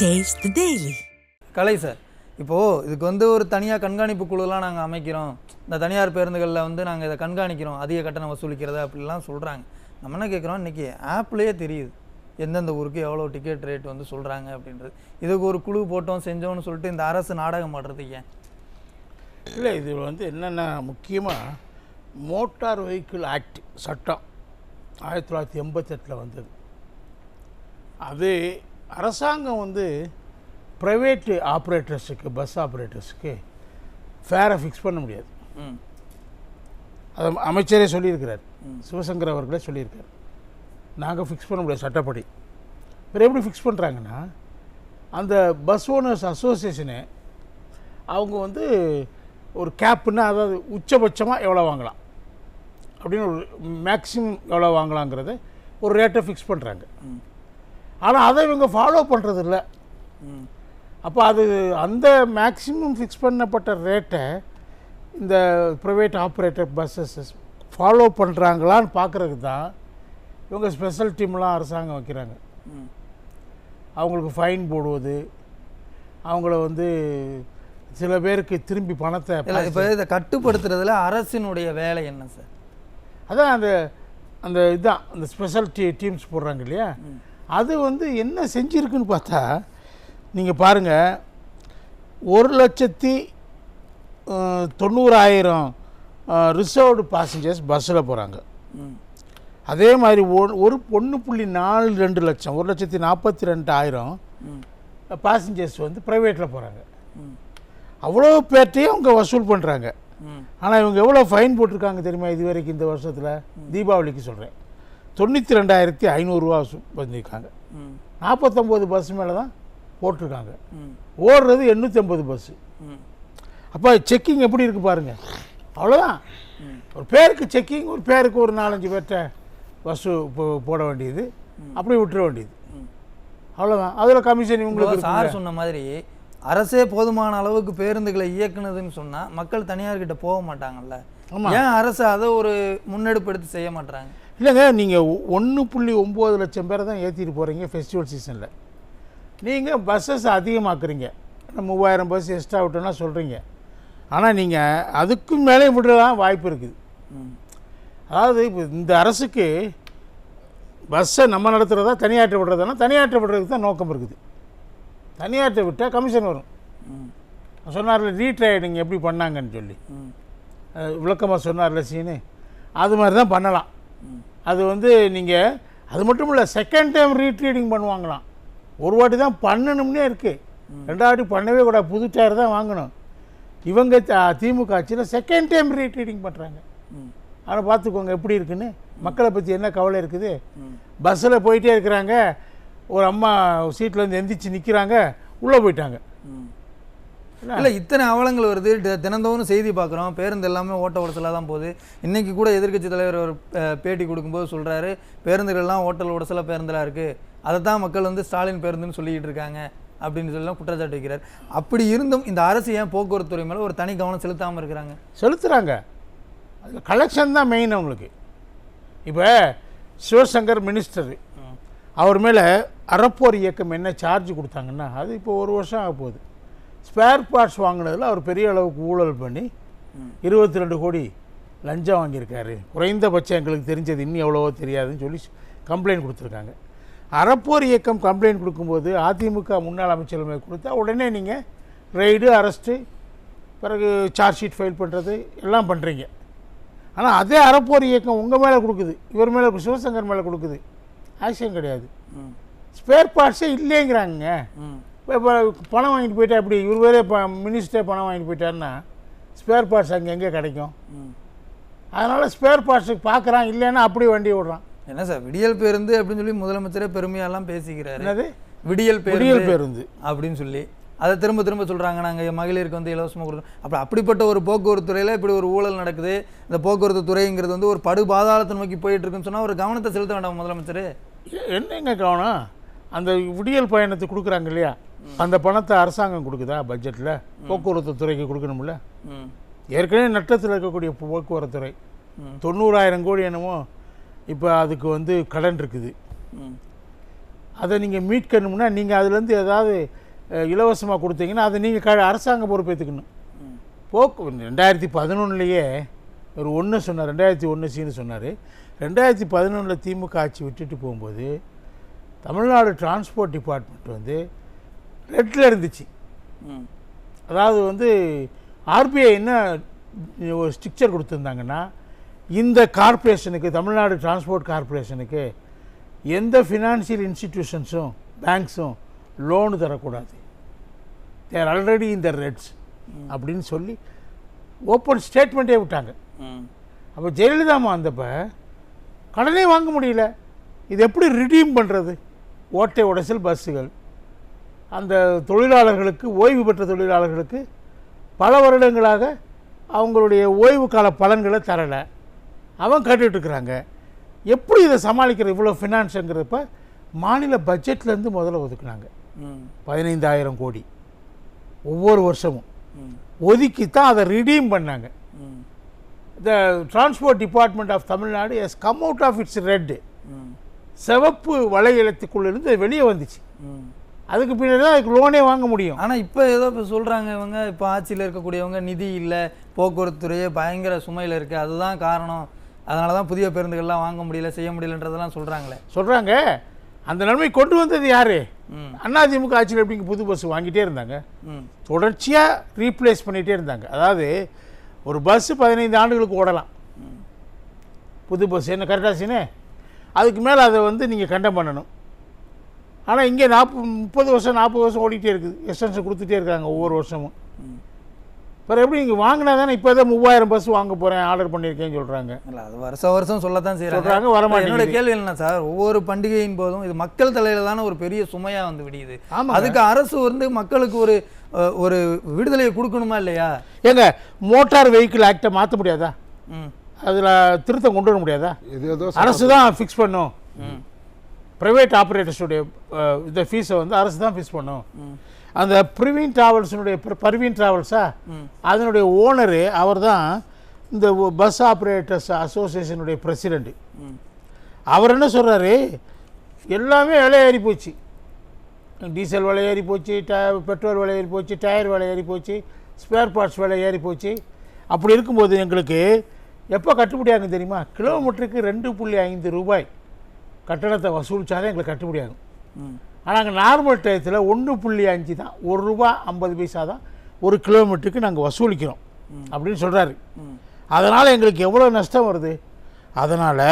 The Daily. Kalai sir இப்போது இதுக்கு வந்து ஒரு தனியாக கண்காணிப்பு குழுலாம் நாங்கள் அமைக்கிறோம். இந்த தனியார் பேருந்துகளில் வந்து நாங்கள் இதை கண்காணிக்கிறோம். அதிக கட்டணம் வசூலிக்கிறது அப்படிலாம் சொல்கிறாங்க நம்ம என்ன கேட்குறோம் இன்றைக்கி ஆப்லேயே தெரியுது. எந்தெந்த ஊருக்கு எவ்வளோ டிக்கெட் ரேட் வந்து சொல்கிறாங்க அப்படின்றது. இதுக்கு ஒரு குழு போட்டோம் செஞ்சோம்னு சொல்லிட்டு இந்த அரசு நாடகம் ஆடுறதுக்கு ஏன்? இல்லை இது வந்து என்னென்னா முக்கியமாக மோட்டார் வெஹிக்கிள் ஆக்ட் சட்டம் ஆயிரத்தி தொள்ளாயிரத்தி எண்பத்தெட்டில் வந்தது. அது அரசாங்கம் வந்து ப்ரைவேட்டு ஆப்ரேட்டர்ஸுக்கு பஸ் ஆப்ரேட்டர்ஸுக்கு ஃபேரை ஃபிக்ஸ் பண்ண முடியாது. அதை அமைச்சரே சொல்லியிருக்கிறார். சிவசங்கர் அவர்களே சொல்லியிருக்கார். நாங்கள் ஃபிக்ஸ் பண்ண முடியாது சட்டப்படி. வேறு எப்படி ஃபிக்ஸ் பண்ணுறாங்கன்னா அந்த பஸ் ஓனர்ஸ் அசோசியேஷனு அவங்க வந்து ஒரு கேப்புன்னா அதாவது உச்சபட்சமாக எவ்வளோ வாங்கலாம். அப்படின்னு ஒரு மேக்ஸிமம் எவ்வளோ வாங்கலாங்கிறத ஒரு ரேட்டை ஃபிக்ஸ் பண்ணுறாங்க ஆனால் அதை இவங்க ஃபாலோ பண்ணுறது இல்லை ம். அப்போ அது அந்த மேக்ஸிமம் ஃபிக்ஸ் பண்ணப்பட்ட ரேட்டை இந்த ப்ரைவேட் ஆப்ரேட்டர் பஸ்ஸஸ் ஃபாலோ பண்ணுறாங்களான்னு பார்க்குறதுக்கு தான் இவங்க ஸ்பெஷல் டீம்லாம் அரசாங்கம் வைக்கிறாங்க. அவங்களுக்கு ஃபைன் போடுவது அவங்கள வந்து சில பேருக்கு திரும்பி பணத்தை இப்போ இதை கட்டுப்படுத்துறதுல அரசினுடைய வேலை என்ன சார் அதான் அந்த அந்த இதுதான் அந்த ஸ்பெஷல் டீ டீம்ஸ் போடுறாங்க இல்லையா? அது வந்து என்ன செஞ்சுருக்குன்னு பார்த்தா நீங்கள் பாருங்கள் ஒரு லட்சத்தி தொண்ணூறாயிரம் ரிசர்வ்டு பாசஞ்சர்ஸ் பஸ்ஸில் போகிறாங்க அதே மாதிரி ஒரு ஒரு ஒன்று புள்ளி நாலு ரெண்டு லட்சம் ஒரு லட்சத்தி நாற்பத்தி ரெண்டாயிரம் பாசஞ்சர்ஸ் வந்து ப்ரைவேட்டில் போகிறாங்க அவ்வளோ பேர்ட்டையும் அவங்க வசூல் பண்ணுறாங்க ஆனால் இவங்க எவ்வளோ ஃபைன் போட்டிருக்காங்க தெரியுமா இது வரைக்கும் இந்த வருஷத்தில்? தீபாவளிக்கு சொல்கிறேன் தொண்ணூற்றி ரெண்டாயிரத்தி ஐநூறுரூவா பண்ணியிருக்காங்க நாற்பத்தொம்போது பஸ் மேலே தான் போட்டிருக்காங்க. ஓடுறது எண்ணூற்றி ஐம்பது பஸ்ஸு அப்போ செக்கிங் எப்படி இருக்குது பாருங்கள் அவ்வளோதான் ஒரு பேருக்கு செக்கிங் ஒரு பேருக்கு ஒரு நாலஞ்சு பேர்கிட்ட பஸ்ஸு போ- போட வேண்டியது. அப்படி விட்டுற வேண்டியது. அவ்வளோதான் அதில் கமிஷன் இவங்களுக்கு சார் சொன்ன மாதிரி அரசே போதுமான அளவுக்கு பேருந்துகளை இயக்குனதுன்னு சொன்னா மக்கள் தனியார்கிட்ட போக மாட்டாங்கல்ல. ஏன் அரசு அதை ஒரு முன்னெடுப்பு எடுத்து செய்ய மாட்டாங்க இல்லைங்க நீங்கள் ஒன்று புள்ளி ஒம்பது லட்சம் பேரை தான் ஏற்றிட்டு போகிறீங்க ஃபெஸ்டிவல் சீசனில் நீங்கள் பஸ்ஸஸ் அதிகமாக்குறீங்க. மூவாயிரம் பஸ் எக்ஸ்ட்ரா விட்டோன்னா சொல்கிறீங்க ஆனால் நீங்கள் அதுக்கும் மேலே விடலாம் வாய்ப்பு இருக்குது. அதாவது இப்போ இந்த அரசுக்கு பஸ்ஸை நம்ம நடத்துகிறதா தனியாற்ற விடுறதுனா? தனியாற்ற விடுறதுக்கு தான் நோக்கம் இருக்குது. தனியாற்ற விட்டால் கமிஷன் வரும். சொன்னார்ல ரீட்ரைடிங் எப்படி பண்ணாங்கன்னு சொல்லி. விளக்கமாக சொன்னார்ல சீனு. அது மாதிரி தான் பண்ணலாம். அது வந்து நீங்கள் அது மட்டும் இல்லை செகண்ட் டைம் ரீட்ரீடிங் பண்ணுவாங்களாம். ஒரு வாட்டி தான் பண்ணணும்னே இருக்குது ரெண்டாவது பண்ணவே கூட புது டயர் தான் வாங்கணும். இவங்க திமுக ஆட்சியில் செகண்ட் டைம் ரீட்ரீடிங் பண்ணுறாங்க ஆனால் பார்த்துக்கோங்க எப்படி இருக்குன்னு? மக்களை பற்றி என்ன கவலை இருக்குது? பஸ்ஸில் போயிட்டே இருக்கிறாங்க. ஒரு அம்மா சீட்டில் இருந்து எந்திரிச்சு நிற்கிறாங்க உள்ளே போயிட்டாங்க? இல்லை இத்தனை அவலங்கள் வருது. தினந்தோறும் செய்தி பார்க்குறோம் பேருந்து எல்லாமே ஓட்ட உடசலாக தான் போகுது. இன்னைக்கு கூட எதிர்க்கட்சி தலைவர் ஒரு பேட்டி கொடுக்கும்போது சொல்கிறாரு பேருந்துகள்லாம் ஓட்டல் உடசலாக பேருந்தெல்லாம் இருக்குது அதை தான் மக்கள் வந்து ஸ்டாலின் பேருந்துன்னு சொல்லிக்கிட்டு இருக்காங்க அப்படின்னு சொல்லலாம் குற்றச்சாட்டு வைக்கிறார். அப்படி இருந்தும் இந்த அரசு ஏன் போக்குவரத்து துறை மேலே ஒரு தனி கவனம் செலுத்தாமல் இருக்கிறாங்க? செலுத்துகிறாங்க அதில் கலெக்ஷன் தான் மெயின் அவங்களுக்கு. இப்போ சிவசங்கர் மினிஸ்டர் அவர் மேலே அறப்போர் இயக்கம் என்ன சார்ஜ் கொடுத்தாங்கன்னா அது இப்போ ஒரு வருஷம் ஆக போகுது ஸ்பேர் பார்ட்ஸ் வாங்கினதில் அவர் பெரிய அளவுக்கு ஊழல் பண்ணி இருபத்தி ரெண்டு கோடி லஞ்சம் வாங்கியிருக்காரு. குறைந்தபட்சம் எங்களுக்கு தெரிஞ்சது இன்னும் எவ்வளவோ தெரியாதுன்னு சொல்லி கம்ப்ளைண்ட் கொடுத்துருக்காங்க. அறப்போர் இயக்கம் கம்ப்ளைண்ட் கொடுக்கும்போது அதிமுக முன்னாள் அமைச்சர்கள் கொடுத்தா உடனே நீங்கள் ரெய்டு அரெஸ்ட்டு பிறகு சார்ஜ் ஷீட் ஃபைல் பண்ணுறது எல்லாம் பண்ணுறீங்க ஆனால் அதே அறப்போர் இயக்கம் உங்கள் மேலே கொடுக்குது இவர் மேலே சிவசங்கர் மேலே கொடுக்குது. ஆக்ஷன் கிடையாது. ஸ்பேர் பார்ட்ஸே இல்லைங்கிறாங்க இப்போ பணம் வாங்கிட்டு போயிட்டா எப்படி? இவர் வேறே இப்போ மினிஸ்டர் பணம் வாங்கிட்டு போயிட்டாருன்னா ஸ்பேர் பார்ட்ஸ் அங்கே எங்கே கிடைக்கும்? அதனால் ஸ்பேர் பார்ட்ஸுக்கு பார்க்குறான் இல்லைன்னா அப்படியே வண்டி விடுறான் என்ன சார் விடியல் பேருந்து அப்படின்னு சொல்லி முதலமைச்சரே பெருமையாலாம் பேசிக்கிறாரு. என்னது? விடியல் விடியல் பேருந்து. அப்படின்னு சொல்லி. அதை திரும்ப திரும்ப சொல்கிறாங்க நாங்கள் மகளிருக்கு வந்து இலவசமாக கொடுத்தோம் அப்படி அப்படிப்பட்ட ஒரு போக்குவரத்து துறையில் இப்படி ஒரு ஊழல் நடக்குது. இந்த போக்குவரத்து துறைங்கிறது வந்து ஒரு படு பாதாளத்தை நோக்கி போயிட்டு இருக்குன்னு சொன்னால் ஒரு கவனத்தை செலுத்த வேண்டாம் முதலமைச்சர்? என்னங்க கவனம்? அந்த விடியல் பயணத்துக்கு கொடுக்குறாங்க இல்லையா? அந்த பணத்தை அரசாங்கம் கொடுக்குதா பட்ஜெட்டில் போக்குவரத்து துறைக்கு கொடுக்கணும்ல? ஏற்கனவே நட்டத்தில் இருக்கக்கூடிய போக்குவரத்து துறை. ம். தொண்ணூறாயிரம் கோடி என்னமோ இப்போ அதுக்கு வந்து கடன் இருக்குது. அதை நீங்கள் மீட்கணும்னா நீங்கள் அதுலேருந்து ஏதாவது இலவசமாக கொடுத்தீங்கன்னா அதை நீங்கள் க அரசாங்கம் பொறுப்பேற்றுக்கணும் போக்கு ரெண்டாயிரத்தி பதினொன்றுலையே ஒரு ஒன்று சொன்னார் ரெண்டாயிரத்தி ஒன்று சீனு சொன்னார். ரெண்டாயிரத்தி பதினொன்றில் திமுக ஆட்சி விட்டுட்டு போகும்போது தமிழ்நாடு டிரான்ஸ்போர்ட் டிபார்ட்மெண்ட் வந்து ரெட்டில் இருந்துச்சு. ம். அதாவது வந்து ஆர்பிஐ என்ன ஒரு ஸ்ட்ரிக்சர் கொடுத்துருந்தாங்கன்னா இந்த கார்ப்பரேஷனுக்கு தமிழ்நாடு டிரான்ஸ்போர்ட் கார்ப்பரேஷனுக்கு எந்த ஃபினான்ஷியல் இன்ஸ்டிடியூஷன்ஸும் பேங்க்ஸும் லோனு தரக்கூடாது. தேர் ஆல்ரெடி இந்த ரெட்ஸ் அப்படின்னு சொல்லி ஓப்பன் ஸ்டேட்மெண்ட்டே விட்டாங்க. அப்போ ஜெயலலிதா அம்மா வந்தப்ப கடனே வாங்க முடியல. இது எப்படி ரிடீம் பண்ணுறது ஓட்டை உடைசல் பஸ்ஸுகள். அந்த தொழிலாளர்களுக்கு ஓய்வு பெற்ற தொழிலாளர்களுக்கு பல வருடங்களாக அவங்களுடைய ஓய்வு கால பலன்களை தரலை. அவன் கேட்டுட்டு இருக்கிறாங்க. எப்படி இதை சமாளிக்கிற இவ்வளோ ஃபினான்ஸுங்கிறப்ப மாநில பட்ஜெட்லேருந்து முதல்ல ஒதுக்குனாங்க. பதினைந்தாயிரம் கோடி. ஒவ்வொரு வருஷமும். ம். ஒதுக்கி தான் அதை ரிடீம் பண்ணாங்க. The transport department of Tamil Nadu has come out of its red ம். சிவப்பு வலையலத்துக்குள்ளேருந்து வெளியே வந்துச்சு. அதுக்கு பின்னாடி தான் அதுக்கு லோனே வாங்க முடியும். ஆனால் இப்போ ஏதோ இப்போ சொல்கிறாங்க இவங்க இப்போ ஆட்சியில் இருக்கக்கூடியவங்க நிதி இல்லை போக்குவரத்து துறையே பயங்கர சுமையில் இருக்குது அதுதான் காரணம். அதனால தான் புதிய பேருந்துகள்லாம் வாங்க முடியல செய்ய முடியலன்றதெல்லாம் சொல்கிறாங்களே சொல்கிறாங்க அந்த நிலைமை கொண்டு வந்தது யார்? ம். அதிமுக ஆட்சியில் எப்படிங்க புது பஸ் வாங்கிட்டே இருந்தாங்க? ம். தொடர்ச்சியாக ரீப்ளேஸ் பண்ணிகிட்டே இருந்தாங்க. அதாவது ஒரு பஸ்ஸு பதினைந்து ஆண்டுகளுக்கு ஓடலாம். புது பஸ் என்ன கரெக்டாக சீனே அதுக்கு மேலே அதை வந்து நீங்கள் கண்டம் பண்ணணும். ஆனால் இங்கே நாற்பது முப்பது வருஷம் நாற்பது வருஷம் ஓடிட்டே இருக்குது. எக்ஸ்டென்ஷன் கொடுத்துட்டே இருக்காங்க ஒவ்வொரு வருஷமும். அப்புறம் எப்படி நீங்கள் வாங்கினா தானே இப்போ தான் மூவாயிரம் பஸ் வாங்க போகிறேன் ஆர்டர் பண்ணியிருக்கேன்னு சொல்கிறாங்க இல்லை அது வருஷம் வருஷம் சொல்லத்தான் செய்கிறாங்க சொல்கிறாங்க வர என்னோட கேள்வி என்ன சார் ஒவ்வொரு பண்டிகையின் போதும் இது மக்கள் தலையில தானே ஒரு பெரிய சுமையா வந்து விடியுது. ஆமாங்க. அதுக்கு அரசு வந்து மக்களுக்கு ஒரு ஒரு விடுதலையை கொடுக்கணுமா இல்லையா? ஏங்க மோட்டார் வெஹிக்கிள் ஆக்டை மாற்ற முடியாதா? ம். அதில் திருத்தம் கொண்டு வர முடியாதா? இது ஏதோ அரசு தான் ஃபிக்ஸ் பண்ணும். ம். ப்ரைவேட் ஆப்ரேட்டர்ஸுடைய இந்த ஃபீஸை வந்து அரசு தான் ஃபிக்ஸ் பண்ணும். அந்த ப்ரிவீன் ட்ராவல்ஸினுடைய பர்வீன் ட்ராவல்ஸா அதனுடைய ஓனரு அவர் தான் இந்த பஸ் ஆப்ரேட்டர்ஸ் அசோசியேஷனுடைய பிரசிடெண்ட்டு அவர் என்ன சொல்கிறாரு எல்லாமே விலை ஏறி போச்சு. டீசல் விலை ஏறி போச்சு ட பெட்ரோல் விலை ஏறி போச்சு டயர் விலை ஏறி போச்சு ஸ்பேர் பார்ட்ஸ் விலை ஏறி போச்சு. அப்படி இருக்கும்போது எங்களுக்கு எப்போ கட்டுப்படியாகும் தெரியுமா? கிலோமீட்டருக்கு ரெண்டு புள்ளி ஐந்து ரூபாய். கட்டணத்தை வசூலிச்சாதான் எங்களுக்கு கட்டுப்படியாகும் ம். ஆனால் நாங்கள் நார்மல் டயத்தில் ஒன்று புள்ளி அஞ்சு தான். ஒரு ரூபா ஐம்பது பைசா தான் ஒரு கிலோமீட்டருக்கு நாங்கள் வசூலிக்கிறோம் அப்படின்னு சொல்கிறாரு அதனால் எங்களுக்கு எவ்வளோ நஷ்டம் வருது? அதனால்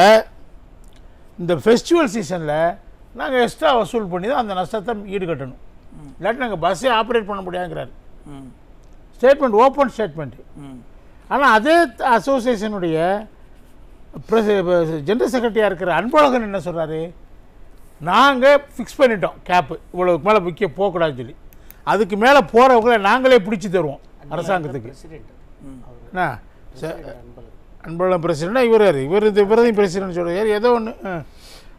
இந்த ஃபெஸ்டிவல் சீசனில் நாங்கள் எக்ஸ்ட்ரா வசூல் பண்ணி தான் அந்த நஷ்டத்தை ஈடுகட்டணும். இல்லாட்டி நாங்கள் பஸ்ஸே ஆப்ரேட் பண்ண முடியாங்கிறாரு ம். ஸ்டேட்மெண்ட் ஓப்பன் ஸ்டேட்மெண்ட்டு ஆனால் அதே அசோசியேஷனுடைய ஜெனரல் செக்ரட்டரியாக இருக்கிற அன்பழகன் என்ன சொல்கிறாரு நாங்கள் ஃபிக்ஸ் பண்ணிட்டோம் கேப்பு இவ்வளவுக்கு மேலே விற்க போகக்கூடாதுன்னு சொல்லி. அதுக்கு மேலே போகிறவங்கள நாங்களே பிடிச்சி தருவோம் அரசாங்கத்துக்கு. என்ன? அன்பழகன் பிரசிடென்ட் இவர் இவர் இந்த இவரையும் பிரசிடென்ட் சொல்கிறார் ஏதோ ஒன்று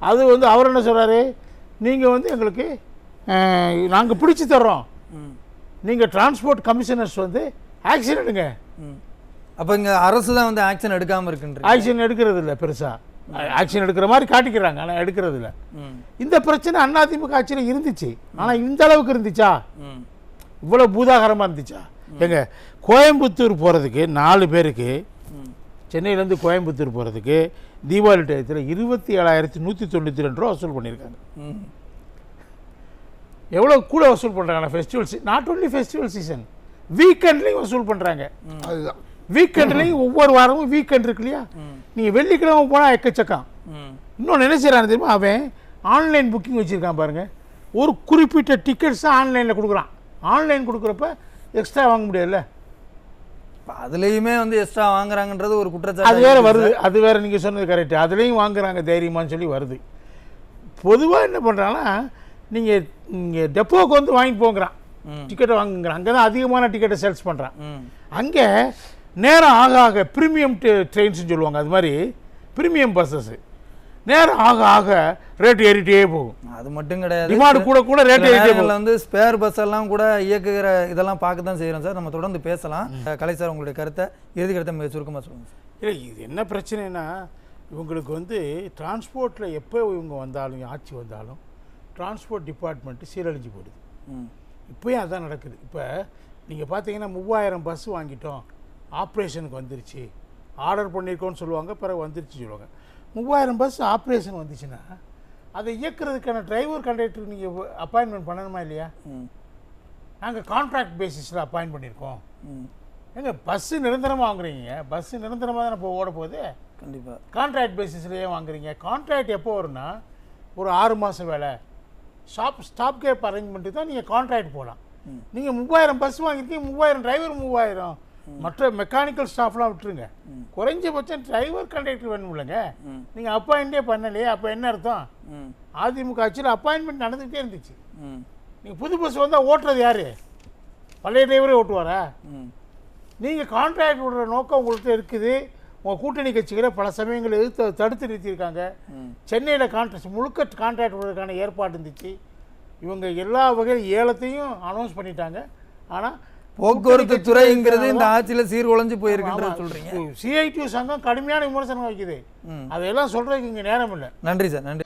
அது வந்து அவர் என்ன சொல்கிறாரு நீங்கள் வந்து எங்களுக்கு நாங்கள் பிடிச்சி தர்றோம். ம். நீங்கள் டிரான்ஸ்போர்ட் கமிஷனர்ஸ் வந்து ம். அப்போ இங்கே அரசு தான் வந்து ஆக்ஷன் எடுக்காமல் இருக்குன்ற ஆக்ஷன் எடுக்கிறது இல்லை பெருசாக ஆக்ஷன் எடுக்கிற மாதிரி காட்டிக்கிறாங்க ஆனால் எடுக்கிறது இல்லை இந்த பிரச்சனை அதிமுக ஆட்சியில் இருந்துச்சு. ஆனால் இந்த அளவுக்கு இருந்துச்சா? இவ்வளோ பூதாகரமாக இருந்துச்சா? எங்க கோயம்புத்தூர் போகிறதுக்கு நாலு பேருக்கு சென்னையிலேருந்து கோயம்புத்தூர் போகிறதுக்கு தீபாவளி டயத்தில் இருபத்தி ஏழாயிரத்தி நூற்றி தொண்ணூற்றி ரெண்டு ரூபா வசூல் பண்ணியிருக்காங்க. எவ்வளோ கூட வசூல் பண்ணுறாங்க festival not only festival season வீக்கெண்ட்லேயும் வசூல் பண்ணுறாங்க அதுதான். வீக்கெண்ட்லேயும் ஒவ்வொரு வாரமும் வீக்கெண்ட் இருக்கு இல்லையா? நீங்கள் வெள்ளிக்கிழமை போனால் எக்கச்சக்கம் இன்னொன்று என்ன செய்கிறான் தெரியுமா? அவன் ஆன்லைன் புக்கிங் வச்சுருக்கான் பாருங்க. ஒரு குறிப்பிட்ட டிக்கெட்ஸ் தான் ஆன்லைனில் கொடுக்குறான். ஆன்லைன் கொடுக்குறப்ப எக்ஸ்ட்ரா வாங்க முடியாதுல்ல? அதுலயுமே வந்து எக்ஸ்ட்ரா வாங்குறாங்கன்றது ஒரு குற்றச்சாட்டு அது வேற வருது. அது வேற நீங்கள் சொன்னது கரெக்ட் அதுலேயும் வாங்குறாங்க தைரியமான்னு சொல்லி வருது. பொதுவாக என்ன பண்ணுறாங்கன்னா நீங்கள் நீங்கள் டெப்போக்கு வந்து வாங்கிட்டு போங்கிறான். டிக்கெட்டை வாங்குங்கிறான். அங்கே தான் அதிகமான டிக்கெட்டை சேல்ஸ் பண்ணுறான் அங்கே நேரம் ஆக ஆக ப்ரீமியம் ட்ரெயின்ஸ்னு சொல்லுவாங்க. அது மாதிரி ப்ரீமியம் பஸ்ஸஸ் நேரம் ஆக ஆக ரேட் ஏறிட்டே போகும். அது மட்டும் கிடையாது. டிமாண்ட் கூட கூட ரேட் ஏறிட்டே போகும். வந்து ஸ்பேர் பஸ் எல்லாம் கூட இயக்குகிற இதெல்லாம் பார்க்க தான் செய்கிறோம் சார். நம்ம தொடர்ந்து பேசலாம். கலை சார் உங்களுடைய கருத்தை இறுதி கருத்தை மிக சுருக்கமாக சொல்லுங்கள் சார். இல்லை இது என்ன பிரச்சனைனா இவங்களுக்கு வந்து டிரான்ஸ்போர்ட்டில் எப்போ இவங்க வந்தாலும் ஆட்சி வந்தாலும் டிரான்ஸ்போர்ட் டிபார்ட்மெண்ட்டு சீரழிஞ்சு போயிடுது. ம். இப்போயும் அதான் நடக்குது. இப்போ நீங்கள் பார்த்தீங்கன்னா மூவாயிரம் பஸ் வாங்கிட்டோம். ஆப்ரேஷனுக்கு வந்துருச்சு. ஆர்டர் பண்ணியிருக்கோன்னு சொல்லுவாங்க பிறகு வந்துருச்சு சொல்லுவாங்க. மூவாயிரம் பஸ் ஆப்ரேஷன் வந்துச்சுன்னா அதை இயக்குறதுக்கான டிரைவர் கண்டக்டர் நீங்கள் அப்பாயின்மெண்ட் பண்ணணுமா இல்லையா? நாங்கள் கான்ட்ராக்ட் பேசிஸில் அப்பாயின்ட் பண்ணியிருக்கோம் ஏங்க பஸ்ஸு நிரந்தரமாக வாங்குறீங்க. பஸ்ஸு நிரந்தரமாக தானே இப்போ ஓட போகுது? கண்டிப்பாக கான்ட்ராக்ட் பேசிஸ்லேயே வாங்குறீங்க. கான்ட்ராக்ட் எப்போ வரும்னா ஒரு ஆறு மாதம் வேலை. ஸ்டாப் ஸ்டாப் கேப் அரேஞ்ச்மெண்ட்டு தான் நீங்கள் கான்ட்ராக்ட் போகலாம். நீங்கள் மூவாயிரம் பஸ் வாங்கியிருக்கீங்க மூவாயிரம் டிரைவர் மூவாயிரம். மற்ற மெக்கானிக்கல் ஸ்டாஃப்லாம் விட்டுருங்க. குறைஞ்சபட்சம் டிரைவர் கண்டக்டர் வேணும் இல்லைங்க நீங்கள் அப்பாயிண்டே பண்ணலையே அப்போ என்ன அர்த்தம்? அதிமுக ஆட்சியில் அப்பாயின்மெண்ட் நடந்துகிட்டே இருந்துச்சு. நீங்கள் புது பஸ் வந்தால் ஓட்டுறது யார்? பழைய டிரைவரே ஓட்டுவாரா? நீங்கள் கான்ட்ராக்ட் விடுற நோக்கம் உங்கள்கிட்ட இருக்குது. உங்கள் கூட்டணி கட்சிகளை பல சமயங்கள் எதிர்த்து தடுத்து நிறுத்தியிருக்காங்க. சென்னையில் கான்ட்ராக்ட் முழுக்க கான்ட்ராக்ட் விடுறதுக்கான ஏற்பாடு இருந்துச்சு. இவங்க எல்லா வகையில் ஏலத்தையும் அனௌன்ஸ் பண்ணிட்டாங்க. ஆனால் போக்குவரத்து துறைங்கிறது இந்த ஆட்சியில சீர்குலைஞ்சு போயிருக்குன்றது சொல்றீங்க. சிஐடி சங்கம் கடுமையான விமர்சனம் வைக்குது. அதையெல்லாம் சொல்கிறதுக்கு இங்கே நேரம் இல்லை. நன்றி சார் நன்றி.